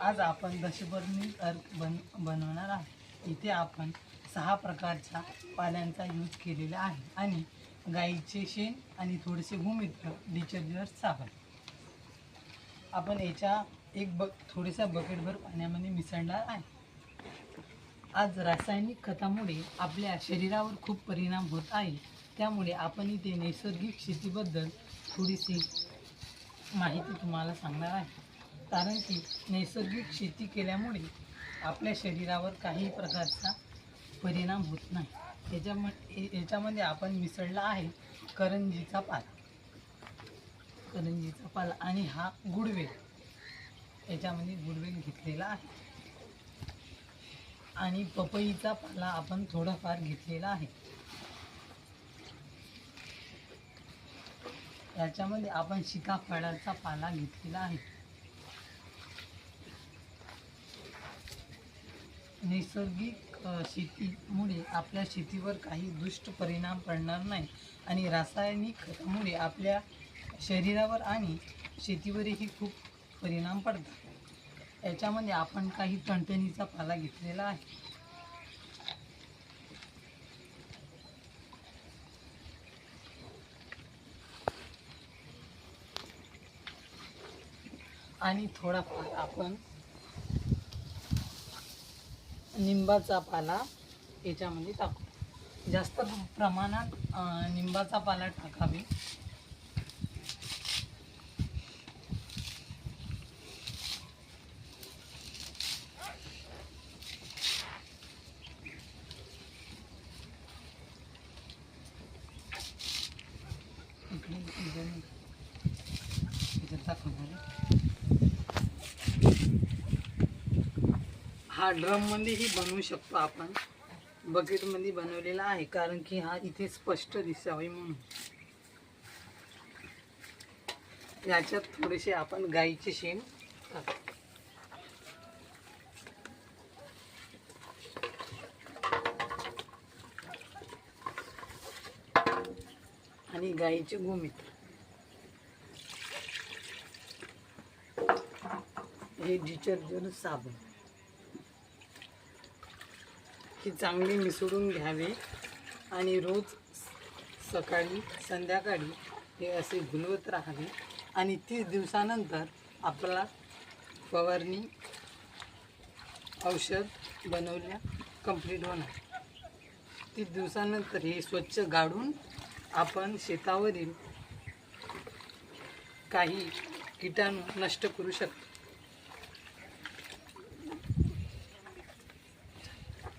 आज आपण दशबर्णी अर्क बन बनवणार आहोत. इथे आपण सहा प्रकारच्या पाल्यांचा यूज केलेला आहे. आणि गाईचे शेण आणि थोडेसे भूमित्र डिटर्जंट साबण. आपण याच्या एक ब थोडेसा बकेटभर पाण्यामध्ये मिसळणार आहे. आज रासायनिक खतामुळे आपल्या शरीरावर खूप परिणाम होत आहे. त्यामुळे आपण इथे नैसर्गिक शेतीबद्दल थोडीशी माहिती तुम्हाला सांगणार आहे. कारण की नैसर्गिक शेती केल्यामुळे आपल्या शरीरावर काही प्रकारचा परिणाम होत नाही. याच्याम याच्यामध्ये आपण मिसळला आहे करंजीचा पाला. करंजीचा पाला आणि हा गुडवेल. याच्यामध्ये गुडवेल घेतलेला आहे. आणि पपईचा पाला आपण थोडाफार घेतलेला आहे. याच्यामध्ये आपण सीताफळाचा पाला घेतलेला आहे. नैसर्गिक शेतीमुळे आपल्या शेतीवर काही दुष्ट परिणाम पडणार नाही आणि रासायनिक खतामुळे आपल्या शरीरावर आणि शेतीवरही खूप परिणाम पडतात. याच्यामध्ये आपण काही टणटणीचा पाला घेतलेला आहे. आणि थोडाफार आपण निंबाचा पाला याच्यामध्ये टाकू. जास्त प्रमाणात निंबाचा पाला टाकावे. इकडे इकडे नाही. इथे टाकून झालं. हा ड्रममध्येही बनवू शकतो आपण. बकेटमध्ये बनवलेला आहे कारण की हा इथे स्पष्ट दिसावे म्हणून. याच्यात थोडेसे आपण गाईचे शेण टाकतो आणि गाईचे गोमित्र हे डिटर्जंट साबण. ती चांगली मिसळून घ्यावे. आणि रोज सकाळी संध्याकाळी हे असे घुलवत राहावे. आणि तीस दिवसानंतर आपला फवारणी औषध बनवल्या कंप्लीट होणार. तीस दिवसानंतर हे स्वच्छ गाळून आपण शेतावरील काही किटाणू नष्ट करू शकतो.